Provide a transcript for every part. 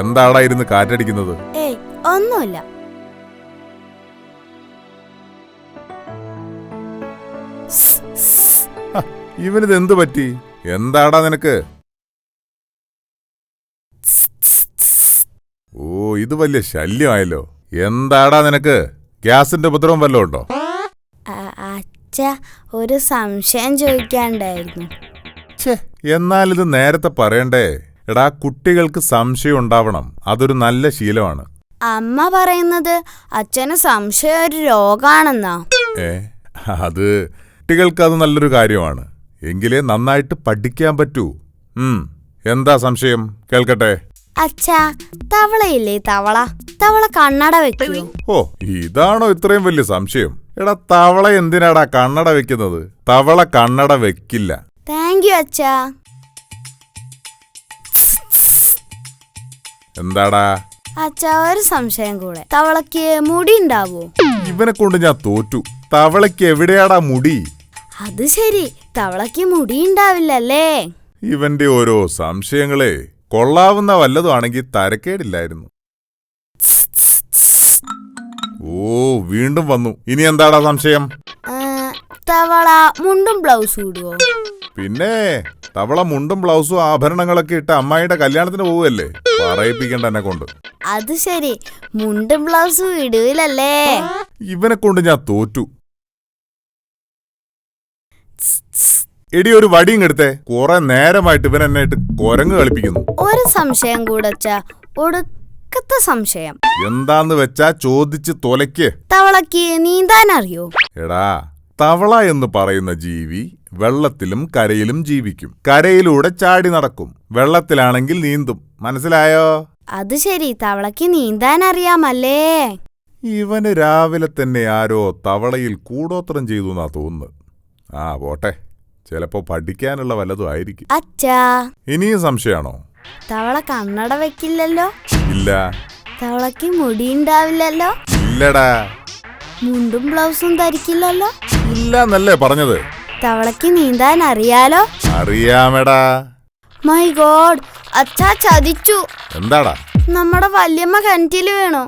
എന്താടാ ഇരുന്ന് കാറ്റടിക്കുന്നത്? ഏയ് ഒന്നുമില്ല. ഇവനിത് എന്തു പറ്റി? എന്താടാ നിനക്ക്? ഓ ഇത് വലിയ ശല്യമായല്ലോ. എന്താടാ നിനക്ക്? ഗ്യാസിന്റെ ഉപദ്രവം വല്ലതും ഉണ്ടോ? അച്ഛ ഒരു സംശയം ചോദിക്കാണ്ടായിരുന്നു. എന്നാൽ ഇത് നേരത്തെ പറയണ്ടേ? എടാ കുട്ടികൾക്ക് സംശയം ഉണ്ടാവണം. അതൊരു നല്ല ശീലമാണ്. അമ്മ പറയുന്നത് അച്ഛന് സംശയം ഒരു രോഗാണെന്നാ. ഏ അത് കുട്ടികൾക്ക് അത് നല്ലൊരു കാര്യമാണ്. എങ്കിലേ നന്നായിട്ട് പഠിക്കാൻ പറ്റൂ. ഉം എന്താ സംശയം? കേൾക്കട്ടെ. അച്ഛാ തവളയില്ലേ തവള? തവള കണ്ണട വെക്കൂ. ഓ ഇതാണോ ഇത്രയും വലിയ സംശയം? എടാ തവള എന്തിനാടാ കണ്ണട വെക്കുന്നത്? തവള കണ്ണട വെക്കില്ല. താങ്ക് യു അച്ഛാ. എന്താടാ? അച്ഛാ ഒരു സംശയം കൂടെ. തവളക്ക് മുടി ഉണ്ടാവോ? ഇവനെ കൊണ്ട് ഞാൻ തോറ്റു. തവളക്ക് എവിടെയാടാ മുടി? അത് ശരി തവളക്ക് മുടി ഉണ്ടാവില്ലല്ലേ? ഇവന്റെ ഓരോ സംശയങ്ങളെ കൊള്ളാവുന്ന വല്ലതും ആണെങ്കിൽ തരക്കേടില്ലായിരുന്നു. ഓ വീണ്ടും വന്നു. ഇനി എന്താടാ സംശയം? തവള മുണ്ടും ബ്ലൗസും ഇടുവോ? പിന്നെ തവള മുണ്ടും ബ്ലൗസും ആഭരണങ്ങളൊക്കെ ഇട്ട് അമ്മായിയുടെ കല്യാണത്തിന് പോവുകയല്ലേ? പറയിപ്പിക്കണ്ട എന്നെ കൊണ്ട്. അത് ശരി. മുണ്ടും ബ്ലൗസും ഇടൂലല്ലേ? ഇവനെ കൊണ്ട് ഞാൻ തോറ്റു. എടി ഒരു വടിയും എടുത്തേ കുറെ നേരമായിട്ട് ഇവൻ എന്നെ ഇട്ട് കൊരങ്ങ് കളിപ്പിക്കുന്നു. ഒരു സംശയം കൂടെ അച്ഛാ ഒടുക്കത്തെ സംശയം. എന്താന്ന് വെച്ചാ ചോദിച്ച് തൊലയ്ക്ക്. തവളക്ക് നീന്താൻ അറിയോ എടാ തവള എന്ന് പറയുന്ന ജീവി വെള്ളത്തിലും കരയിലും ജീവിക്കും. കരയിലൂടെ ചാടി നടക്കും. വെള്ളത്തിലാണെങ്കിൽ നീന്തും. മനസ്സിലായോ? അത് ശരി തവളക്ക് നീന്താൻ അറിയാമല്ലേ ഇവന് രാവിലെ തന്നെ ആരോ തവളയിൽ കൂടോത്രം ചെയ്തു എന്നാ തോന്നുന്നത് ആ പോട്ടെ. ചിലപ്പോ പഠിക്കാനുള്ള വല്ലതും ആയിരിക്കും. അച്ഛാ. ഇനിയും സംശയമാണോ? തവള കണ്ണട വെക്കില്ലല്ലോ. ഇല്ല. തവളക്ക് മുടി ഉണ്ടാവില്ലല്ലോ ഇല്ലടാ. മുണ്ടും ബ്ലൗസും ധരിക്കില്ലല്ലോ. ഇല്ല എന്നല്ലേ പറഞ്ഞത്. തവളക്ക് നീന്താൻ അറിയാലോ. അറിയാമെടാ. മൈ ഗോഡ് അച്ഛാ ചതിച്ചു. എന്താടാ? നമ്മുടെ വല്യമ്മ കിണറ്റിൽ വീണു.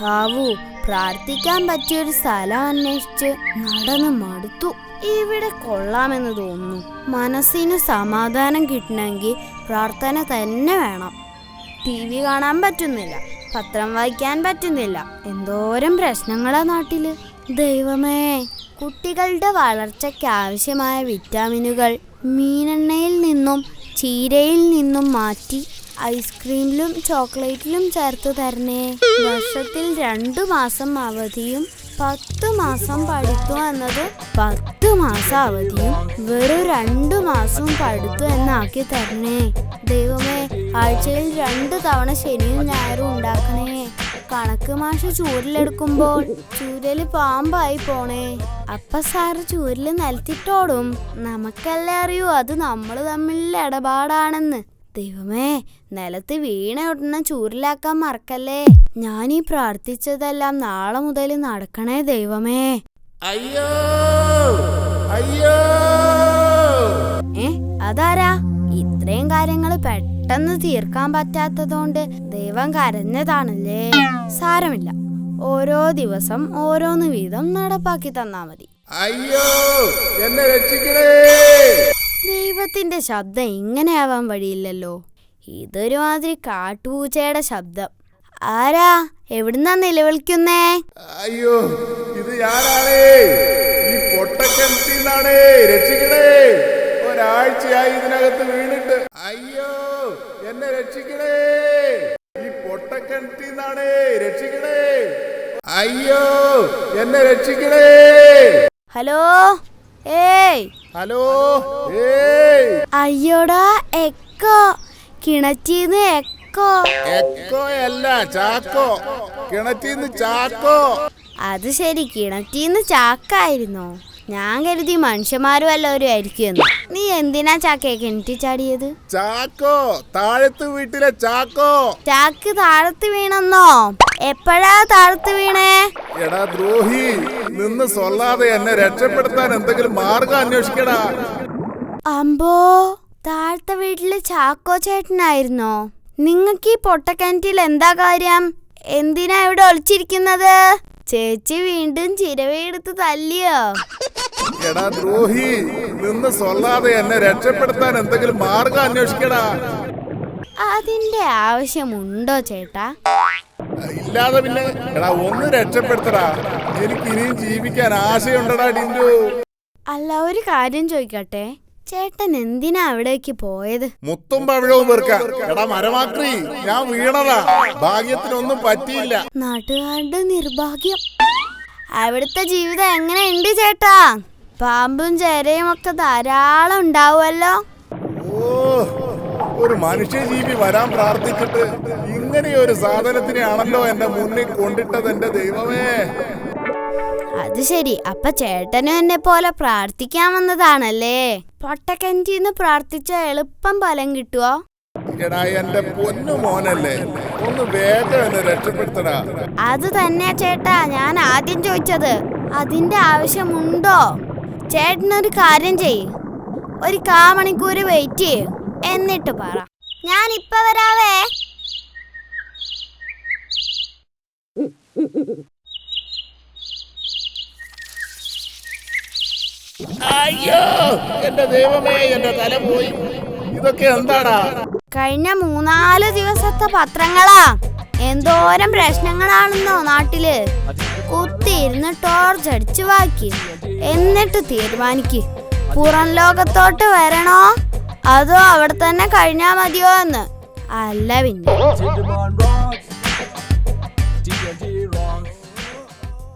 ഹാവു പ്രാർത്ഥിക്കാൻ പറ്റിയൊരു സ്ഥലം അന്വേഷിച്ച് നടന്ന് മടുത്തു. ഇവിടെ കൊള്ളാമെന്ന് തോന്നുന്നു. മനസ്സിന് സമാധാനം കിട്ടണമെങ്കിൽ പ്രാർത്ഥന തന്നെ വേണം. ടി വി കാണാൻ പറ്റുന്നില്ല പത്രം വായിക്കാൻ പറ്റുന്നില്ല. എന്തോരം പ്രശ്നങ്ങളാ നാട്ടിൽ. ദൈവമേ കുട്ടികളുടെ വളർച്ചയ്ക്ക് ആവശ്യമായ വിറ്റാമിനുകൾ മീനെണ്ണയിൽ നിന്നും ചീരയിൽ നിന്നും മാറ്റി ഐസ്ക്രീമിലും ചോക്ലേറ്റിലും ചേർത്ത് തരണേ. വർഷത്തിൽ രണ്ടു മാസം അവധിയും പത്ത് മാസം പഠിത്തു എന്നത് പത്ത് മാസം അവധിയും വെറും രണ്ടു മാസം പഠിത്തു എന്നാക്കി തരണേ. ദൈവമേ ആഴ്ചയിൽ രണ്ടു തവണ ശനിയും ഞായറും ഉണ്ടാക്കണേ. കണക്ക് മാഷ് ചൂരിലെടുക്കുമ്പോൾ ചൂരൽ പാമ്പായി പോണേ. അപ്പ സാറ് ചൂരിൽ നിലത്തിട്ടോടും. നമുക്കല്ലേ അറിയൂ അത് നമ്മൾ തമ്മിലുള്ള ഇടപാടാണെന്ന്. ദൈവമേ നിലത്ത് വീണ ഉടനെ ചൂരിലാക്കാൻ മറക്കല്ലേ? ഞാൻ ഈ പ്രാർത്ഥിച്ചതെല്ലാം നാളെ മുതൽ നടക്കണേ ദൈവമേ. അയ്യോ അയ്യോ. ഏ അതാരാ? ഇത്രയും കാര്യങ്ങൾ പെട്ടെന്ന് തീർക്കാൻ പറ്റാത്തതുകൊണ്ട് ദൈവം കരഞ്ഞതാണല്ലേ? സാരമില്ല. ഓരോ ദിവസം ഓരോന്ന് വീതം നടപ്പാക്കി തന്നാ മതി. അയ്യോ എന്നെ രക്ഷിക്കണേ. ദൈവത്തിന്റെ ശബ്ദം ഇങ്ങനെയാവാൻ വഴിയില്ലല്ലോ. ഇതൊരു മാതിരി കാട്ടുപൂച്ചയുടെ ശബ്ദം. ആരാ? എവിടുന്നാ നിലവിളിക്കുന്നേ? അയ്യോ ഇത് ഞാനാണേ. ഈ പൊട്ടക്കിണറ്റിന്നാണേ രക്ഷിക്കണേ. ഒരാഴ്ചയായി ഇതിനകത്ത് വീണിട്ട്. അയ്യോ എന്നെ രക്ഷിക്കണേ. ഈ പൊട്ടക്കിണറ്റിന്നാണേ രക്ഷിക്കണേ. അയ്യോ എന്നെ രക്ഷിക്കണേ. ഹലോ? ഏയ്. ഹലോ. ഏയ്. അയ്യോടാ എക്കോ. കിണറ്റീന്ന് എക്കോ. എക്കോ അല്ല ചാക്കോ. കിണറ്റീന്ന് ചാക്കോ. അത് ശരി കിണറ്റീന്ന് ചാക്കായിരുന്നോ. ഞാൻ കരുതി മനുഷ്യന്മാരും എല്ലാവരും ആയിരിക്കുമെന്ന്. നീ എന്തിനാ ചാക്കയെ കിണറ്റി ചാടിയത്? ചാക്കോ താഴത്ത് വീട്ടിലെ ചാക്കോ. ചാക്ക് താഴത്ത് വീണെന്നോ? എപ്പോഴാ താഴത്ത് വീണേ? എടാ ദ്രോഹി നിന്ന് സൊല്ലാതെ എന്നെ രക്ഷപ്പെടുത്താൻ എന്തെങ്കിലും മാർഗം അന്വേഷിക്കടാ. അമ്പോ താഴത്തെ വീട്ടിൽ ചാക്കോ ചേട്ടനായിരുന്നോ? നിങ്ങക്ക് ഈ പൊട്ടക്കിണറ്റിൽ എന്താ കാര്യം? എന്തിനാ ഇവിടെ ഒളിച്ചിരിക്കുന്നത്? ചേച്ചി വീണ്ടും ചിരവയെടുത്ത് തല്ലിയോ? എടാ ദ്രോഹി നിന്ന് സൊല്ലാതെ എന്നെ രക്ഷപ്പെടുത്താൻ എന്തെങ്കിലും മാർഗം അന്വേഷിക്കടാ. അതിന്റെ ആവശ്യമുണ്ടോ ചേട്ടാ? ഇല്ലാതെ പിന്നെ എടാ ഒന്ന് രക്ഷപ്പെടുത്തടാ. എനിക്ക് ഇനിയും ജീവിക്കാൻ ആശയുണ്ടടാ ഡിൻഡു അല്ല ഒരു കാര്യം ചോദിക്കട്ടെ? ചേട്ടൻ എന്തിനാ അവിടേക്ക് പോയത്? മുത്തും പഴവും വെറുക്കാം. എടാ മരമാക്രി ഞാൻ വീണതാ. ഭാഗ്യത്തിനൊന്നും പറ്റിയില്ല. നാട്ടുകാരുടെ നിർഭാഗ്യം. അവിടുത്തെ ജീവിതം എങ്ങനെയുണ്ട് ചേട്ടാ? പാമ്പും ചേരയും ഒക്കെ ധാരാളം ഉണ്ടാവുമല്ലോ. ഒരു മനുഷ്യജീവി വരാൻ പ്രാർത്ഥിച്ചിട്ട് ഇങ്ങനെ ഒരു സാധനത്തിനെയാണല്ലോ എന്റെ മുന്നിൽ കൊണ്ടിട്ടത് എന്റെ ദൈവമേ. അത് ശരി. അപ്പൊ ചേട്ടനും എന്നെ പോലെ പ്രാർത്ഥിക്കാൻ വന്നതാണല്ലേ? പൊട്ടക്കഞ്ചിന്ന് പ്രാർത്ഥിച്ച എളുപ്പം ഫലം കിട്ടുവോ? എടാ എന്റെ പൊന്നു മോനല്ലേ ഒന്ന് വേഗം എന്നെ രക്ഷപ്പെടുത്തടാ. അത് തന്നെയാ ചേട്ടാ ഞാൻ ആദ്യം ചോദിച്ചത്. അതിന്റെ ആവശ്യമുണ്ടോ? ചേട്ടനൊരു കാര്യം ചെയ്യ്. ഒരു കാ മണിക്കൂർ വെയിറ്റ് ചെയ്യ്. എന്നിട്ട് പറ. ഞാൻ ഇപ്പൊ വരാവേ അയ്യോ എന്റെ ദൈവമേ എന്റെ തല പോയി. ഇതൊക്കെ എന്താടാ? കഴിഞ്ഞ മൂന്നാൽ ദിവസത്തെ പത്രങ്ങളാ. എന്തോരം പ്രശ്നങ്ങളാണെന്നോ നാട്ടിൽ. കുത്തിയിരുന്ന് ടോർച്ച് അടിച്ച് വാക്കി. എന്നിട്ട് തീരുമാനിക്ക്. പുറം ലോകത്തോട്ട് വരണോ? അതോ അവിടെ തന്നെ കഴിഞ്ഞാ മതിയോ എന്ന്? അല്ല പിന്നെ.